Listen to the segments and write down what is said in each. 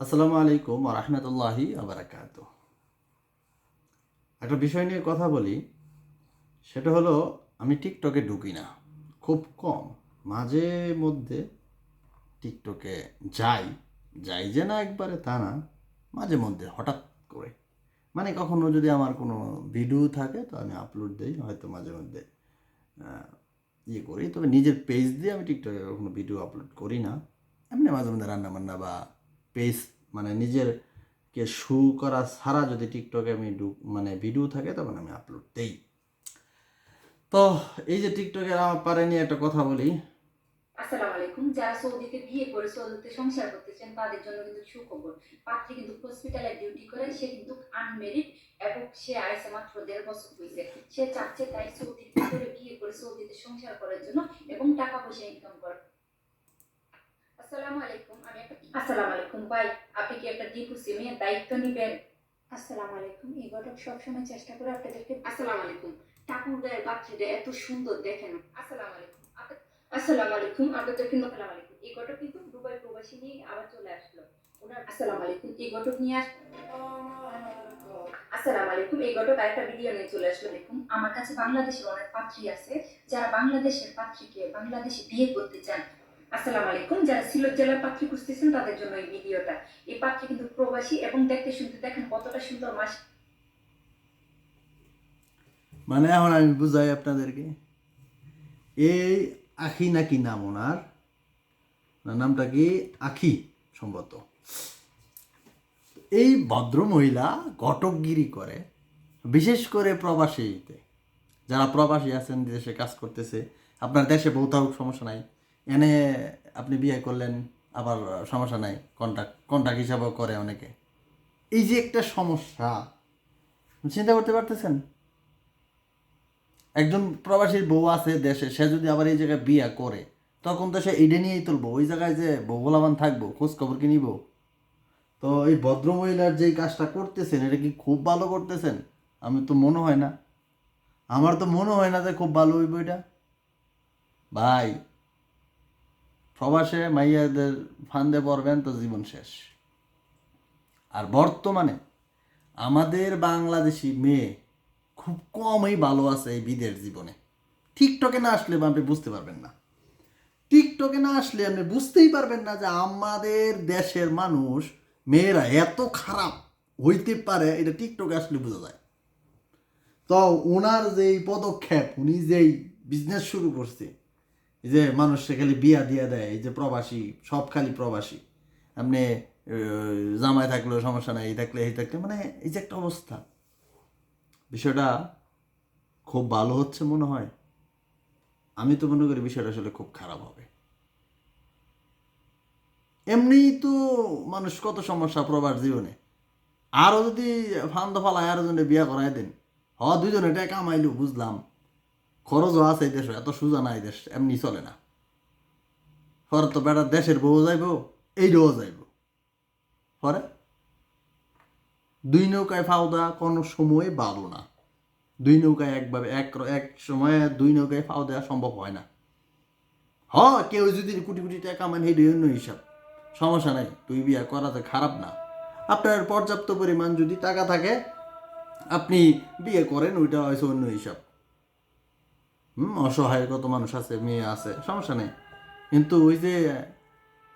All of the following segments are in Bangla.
আসসালামু আলাইকুম রহমতুল্লাহি আবরাকাত একটা বিষয় নিয়ে কথা বলি, সেটা হলো, আমি টিকটকে ঢুকি না, খুব কম। মাঝে মধ্যে টিকটকে যাই যাই যে না একবারে তা না, মাঝে মধ্যে হঠাৎ করে। মানে কখনো যদি আমার কোনো ভিডিও থাকে, তো আমি আপলোড দিই, হয়তো মাঝে মধ্যে ইয়ে করি। তবে নিজের পেজ দিয়ে আমি টিকটকে কখনো ভিডিও আপলোড করি না। এমনি মাঝে মধ্যে রান্না বান্না বা পেজ মানে নিজের কে শু করা ছাড়া যদি টিকটকে আমি মানে ভিডিও থাকে, তখন আমি আপলোড দেই। তো এই যে টিকটকের আমার পারে নিয়ে একটা কথা বলি। আসসালামু আলাইকুম। যারা সৌদিতে বিয়ে করে সৌদিতে সংসার করতে চান তাদের জন্য কিন্তু সুখবর। পাত্রী কিন্তু হসপিটালে ডিউটি করে, সে কিন্তু আনমেরিড এবং সে আইসে মাত্র দেড় বছর হয়েছে। সে চাচ্ছে তাই সৌদির ভিতরে বিয়ে করে সৌদিতে সংসার করার জন্য এবং টাকা পয়সা ইনকাম করে আসসালামু আলাইকুম। আসসালামু আলাইকুম ভাই আপনি কি একটা ডিপু সিমের দায়িত্ব নেবেন? আসসালামু আলাইকুম। এই ঘটক সবসময় চেষ্টা করে আপনাদেরকে আসসালামু আলাইকুম। ঠাকুর গায়ের বাচ্চাটা এত সুন্দর দেখেন। আসসালামু আলাইকুম। আসসালামু আলাইকুম আপনাদের কিন্তু আসসালামু আলাইকুম। এই ঘটক কিন্তু দুবাই প্রবাসী নিয়ে আবার চলে আসলো। ওনার আসসালামু আলাইকুম। এই ঘটক নিয়ে আস আসসালামু আলাইকুম। এই ঘটক আরেকটা ভিডিও নিয়ে চলে আসলো দেখুন। আমার কাছে বাংলাদেশের অনেক পাত্রী আছে যারা বাংলাদেশের পাত্রীকে বাংলাদেশে বিয়ে করতে চান। আসসালামু আলাইকুম। যারা সিলেট জেলার পাত্রী খুঁজতেছেন, তাদের জন্য এই ভিডিওটা। এই পাত্রী কিন্তু প্রবাসী এবং দেখতে শুনতে দেখেন কতটা সুন্দর মাস মানে এখন আমি বুঝাই আপনাদেরকে। এই আখি নাকি নাম ওনার? নামটা কি? আখি সম্ভবত। এই ভদ্র মহিলা ঘটকগিরি করে, বিশেষ করে প্রবাসীতে। যারা প্রবাসী আছেন, দেশে কাজ করতেছে, আপনার দেশে বউ সমস্যা নাই। এনে আপনি বিয়ে করলেন, আবার সমস্যা নাই কন্ট্যাক্ট কন্ট্যাক্ট হিসাবেও করে অনেকে। এই যে একটা সমস্যা, চিন্তা করতে পারতেছেন? একজন প্রবাসীর বউ আছে দেশে, সে যদি আবার এই জায়গায় বিয়ে করে, তখন তো সে এইটা নিয়েই তুলবো, ওই জায়গায় যে বৌলাবান থাকব খোঁজ খবর কি নিব? তো এই ভদ্রমহিলার যেই কাজটা করতেছেন, এটা কি খুব ভালো করতেছেন? আমি তো মনে হয় না। আমার তো মনে হয় না যে খুব ভালো হইব এটা। ভাই প্রবাসে মাইয়াদের ফান্দে পড়বেন তো জীবন শেষ। আর বর্তমানে আমাদের বাংলাদেশি মেয়ে খুব কমই ভালো আছে এই বিদের জীবনে। টিকটকে না আসলে আপনি বুঝতে পারবেন না। টিকটকে না আসলে আপনি বুঝতেই পারবেন না যে আমাদের দেশের মানুষ, মেয়েরা এত খারাপ হইতে পারে, এটা টিকটকে আসলে বোঝা যায়। তো ওনার যেই পদক্ষেপ, উনি যেই বিজনেস শুরু করছে এই যে মানুষকে খালি বিয়া দিয়া দেয়, এই যে প্রবাসী, সব খালি প্রবাসী। আপনি জামাই থাকলেও সমস্যা নাই, এই থাকলে এই থাকলে মানে এই যে একটা অবস্থা। বিষয়টা খুব ভালো হচ্ছে মনে হয়। আমি তো মনে করি বিষয়টা আসলে খুব খারাপ হবে। এমনিই তো মানুষ কত সমস্যা প্রবাস জীবনে। আরও যদি ফান্দ ফালায়, আরও জনে বিয়া করাই দেন। হ দুজনে এটা কামাইলো, বুঝলাম। খরচও আছে এই দেশে, এত সোজা না এই দেশ, এমনি চলে না। পরে তো বেটার দেশের বউ যাইব এইটাও যাইব। পরে দুই নৌকায় ফাউদা কোনো সময় ভালো না। দুই নৌকায় একভাবে এক এক সময়ে দুই নৌকায় ফাও দেওয়া সম্ভব হয় না। হ, কেউ যদি কোটি কোটি টাকা কামান সেই অন্য হিসাব। সমস্যা নাই, তুই বিয়া করাতে খারাপ না। আপনার পর্যাপ্ত পরিমাণ যদি টাকা থাকে, আপনি বিয়ে করেন, ওইটা হয়েছে অন্য হিসাব। হুম অসহায় কত মানুষ আছে, মেয়ে আছে, সমস্যা নেই। কিন্তু ওই যে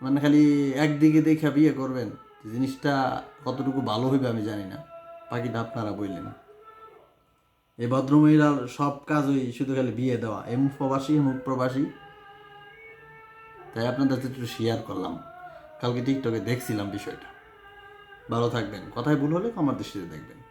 মানে খালি একদিকে দেখে বিয়ে করবেন জিনিসটা কতটুকু ভালো হইবে আমি জানি না। বাকিটা আপনারা বললেন। এই ভদ্রমহিলার সব কাজ ওই শুধু খালি বিয়ে দেওয়া এম প্রবাসী মুখ প্রবাসী। তাই আপনাদের একটু শেয়ার করলাম। কালকে টিকটকে দেখছিলাম বিষয়টা। ভালো থাকবেন। কথায় ভুল হলে আমার দৃষ্টিতে দেখবেন।